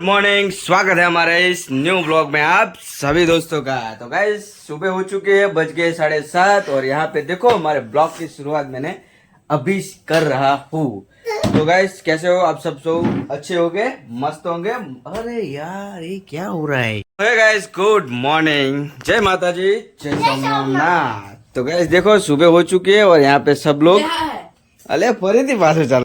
Good morning स्वागत है हमारे इस न्यू ब्लॉग में आप सभी दोस्तों का। तो गाइज़ सुबह हो चुके है बज गए साढ़े सात और यहाँ पे देखो हमारे ब्लॉग की शुरुआत मैंने अभी कर रहा हूँ। तो गाइज़ कैसे हो आप सब सो? अच्छे हो गए मस्त होंगे? अरे यार ये क्या हो रहा है? गाइस गुड मॉर्निंग जय माता जी जय सोमनाथ। तो गाइज़ देखो सुबह हो चुकी है और यहाँ पे सब लोग अरे फरी थी पास चल।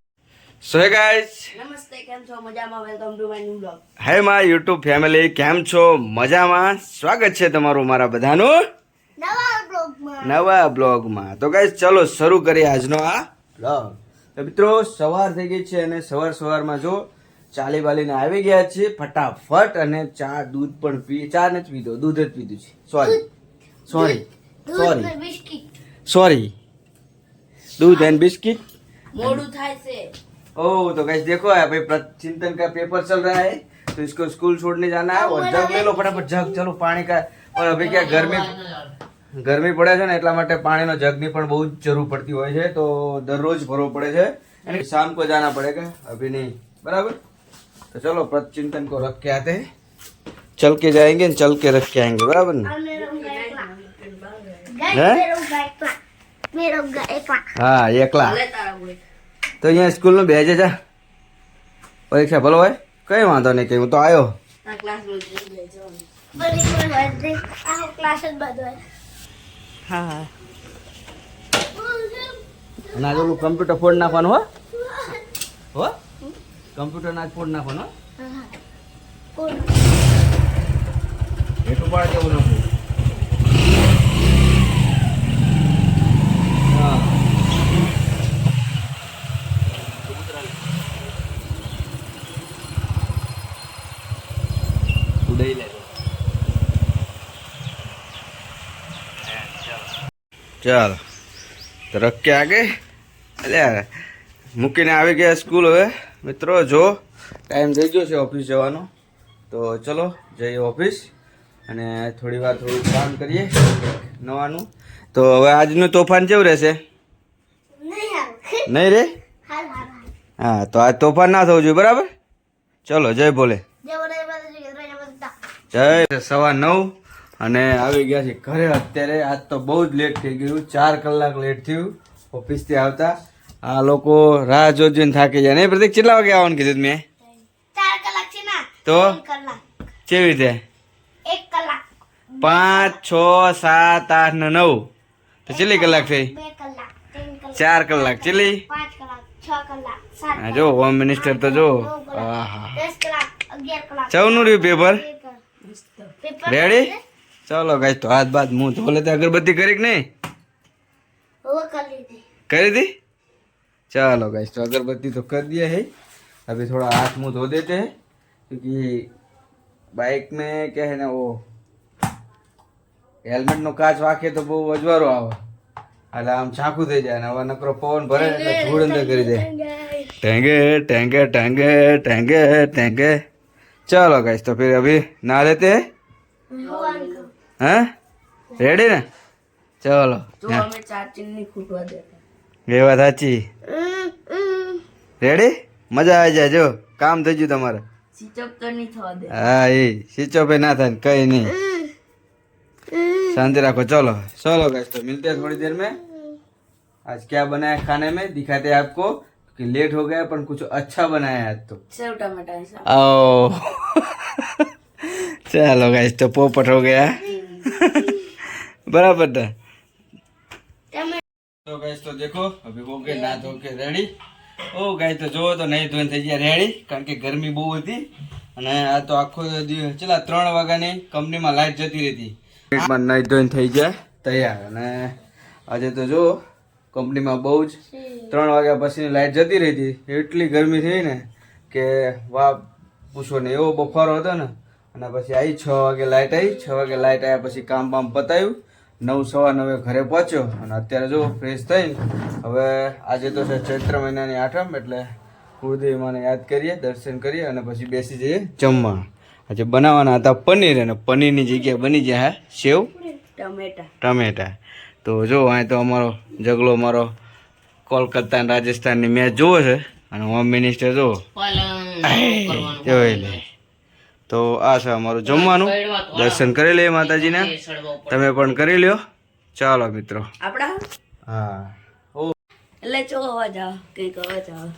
સો ગાઈસ નમસ્તે કેમ છો? મજામાં? Welcome to my new blog hey my YouTube family કેમ છો? મજામાં? સ્વાગત છે તમારું મારા બધાનું. નવા બ્લોગમાં નવા બ્લોગમાં તો ગાઈસ ચલો શરૂ કરીએ આજનો આ બ્લોગ તો મિત્રો સવાર થઈ ગઈ છે અને સવાર સવારમાં જો ચાલી બાલીને આવી ગયા છે ફટાફટ અને ચા દૂધ પણ પી ચા જ પીધો દૂધ જ પીધું છે. સોરી સોરી સોરી સોરી દૂધ એન્ડ બિસ્કિટ મોડું થાય છે. ओह तो गाइस देखो अभी प्र- चिंतन का पेपर चल रहा है तो इसको स्कूल छोड़ने जाना है और जग ले लो फटाफट जग चलो पानी का और अभी क्या गर्मी ગરમી પડે છે ને એટલા માટે પાણીનો જગની પણ બહુ જ જરૂર પડતી હોય છે તો દરરોજ ભરવો પડે છે અને શામ को जाना पड़ेगा अभी नहीं बराबर तो चलो प्रत चिंतन को रख के आते हैं चल के जाएंगे न चल के रख के आएंगे बराबर ना हैं? હા એકલા ભલે તારા બોય તો અહીંયા સ્કૂલમાં બેજે જા પરીક્ષા ભલો હોય? કઈ વાંધો નહીં કઈ. હું તો આવ્યો હા ના ઓલું કમ્પ્યુટર ફોડ નાખવાનું હો. હો. કમ્પ્યુટર ના ફોડ નાખવાનું હો. એટલું પાડ કેવું નાખવું હા ઉડાઈ લે ચાલો. તો રખ આગે. એટલે મૂકીને આવી ગયા સ્કૂલ હવે. મિત્રો જો ટાઈમ થઈ ગયો છે ઓફિસ જવાનો. તો ચલો જઈએ ઓફિસ અને થોડી વાર થોડું કામ કરીએ. નવાનું. તો હવે આજનું તોફાન કેવું રહેશે? નહીં રે? હા તો આજ તોફાન ના થવું જોઈએ બરાબર? ચલો જય ભોલે. જય. સવા નવ. અને આવી ગયા છે ઘરે. અત્યારે આજ તો બહુ જ લેટ થઈ ગયું. ચાર કલાક લેટ થયું ઓફિસથી આવતા. આ લોકો રાહ જોઈને થાકી જાય. નહીં પ્રતિક કેટલા વાગે આવવાનું કીધું મેં? તો? કેવી રીતે? પાંચ છ સાત આઠ ને નવ. તો કેટલી કલાક થઈ? ચાર કલાક. ચેલી જો હોમ મિનિસ્ટર તો જો. ચૌનું રહ્યું પેપર પેપર રેડી ચલો ગાઈસ તો હાથ બાદ મુંહ ધોલે તે અગરબત્તી કરી કે નહીં હવે કરી લીધી કરી दी चलो गाइस तो अगरबत्ती तो कर दिया है अभी थोड़ा हाथ मुंह धो देते हैं क्योंकि बाइक में क्या है ना वो हेलमेट નો કાચ વાકે તો બહુ અજવાળો આવે એટલે આમ છાંકું થઈ જાય ને હવે નકરો પવન ભરે ને એટલે ધૂળ અંદર કરી દે ટેંગે ટેંગે ટેંગે ટેંગે ટેંગે चलो गाइस तो फिर अभी नहा लेते हैं हैं रेडी ને ચલો જો અમે ચાર્જિંગ ની ખૂટવા દેતા એ વાત સાચી રેડી મજા આવી જાય જો કામ થઈ ગયું તમારે સ્વિચ ઓફ તો નહીં થવા દે હા એ સ્વિચ ઓફ ના થાય ને કઈ નહીં शांति रखो चलो चलो गैस तो मिलते हैं थोड़ी देर में आज क्या बनाया खाने में दिखाते हैं आपको कि लेट हो गया पर कुछ अच्छा बनाया है आज तो સેવ ટમાટા છે आओ चलो गैस तो पोपट हो गया બરાબર ને તો ગાઈસ તો દેખો હવે કે ના તો ઓકે રેડી ઓ ગાય તો જોવો તો નહીં ધોઈને થઈ ગયા રેડી કારણ કે ગરમી બહુ હતી. અને આ તો આખો દિવસ ચલા ત્રણ વાગ્યાની કંપનીમાં લાઈટ જતી રહી પેટમાં નહીં ધોઈને થઈ જાય. તૈયાર. અને આજે તો જો કંપનીમાં બહુ જ ત્રણ વાગ્યા પછી લાઈટ જતી રહી હતી. એટલી ગરમી થઈ ને કે વા પૂછો ને એવો બફારો હતો ને અને પછી આવી છ વાગે લાઈટ આવી છ વાગે લાઇટ આવ્યા પછી કામ બામ પતાવ્યું નવ સવા નવે ઘરે પહોંચ્યો અને અત્યારે જો ફ્રેશ થઈને હવે આજે તો છે ચૈત્ર મહિનાની આઠમ એટલે કુળદેવીમાને યાદ કરીએ દર્શન કરીએ અને પછી બેસી જઈએ જમવા. આજે બનાવવાના હતા પનીર અને પનીરની જગ્યાએ બની જાય હા સેવ. ટમેટા. ટમેટા. તો જો અહીં તો અમારો જગલો મારો કોલકાતા અને રાજસ્થાનની મેચ જોવો છે અને હોમ મિનિસ્ટર જો. પલંગ જોઈ લે. તો આ છે અમારું જમવાનું. દર્શન કરી લઈએ માતાજીને. તમે પણ કરી લ્યો. ચાલો મિત્રો. આપડા હા? ઓ. એટલે ચો અવાજ આવે અવાજ આવે.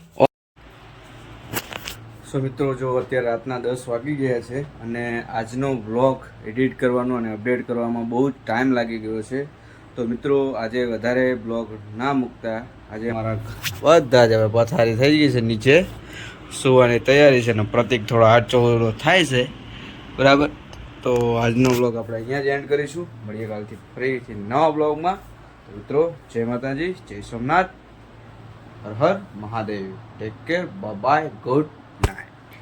સો મિત્રો જો અત્યારે રાતના દસ વાગી ગયા છે અને આજનો વ્લોગ એડિટ કરવાનો અને અપડેટ કરવામાં બહુ જ ટાઈમ લાગી ગયો છે. તો મિત્રો આજે વધારે બ્લોગ ના મૂકતા. આજે મારા બધા જ હવે પથારી થઈ ગઈ છે નીચે. સુવાની તૈયારી છે અને પ્રતિક થોડો હાથ થાય છે. બરાબર? તો આજનો બ્લોગ આપણે અહીંયા જ એન્ડ કરીશું. મળીએ કાલથી ફરીથી નવા બ્લોગમાં મિત્રો, જય માતાજી, જય સોમનાથ. હર હર Mahadev. Take care bye good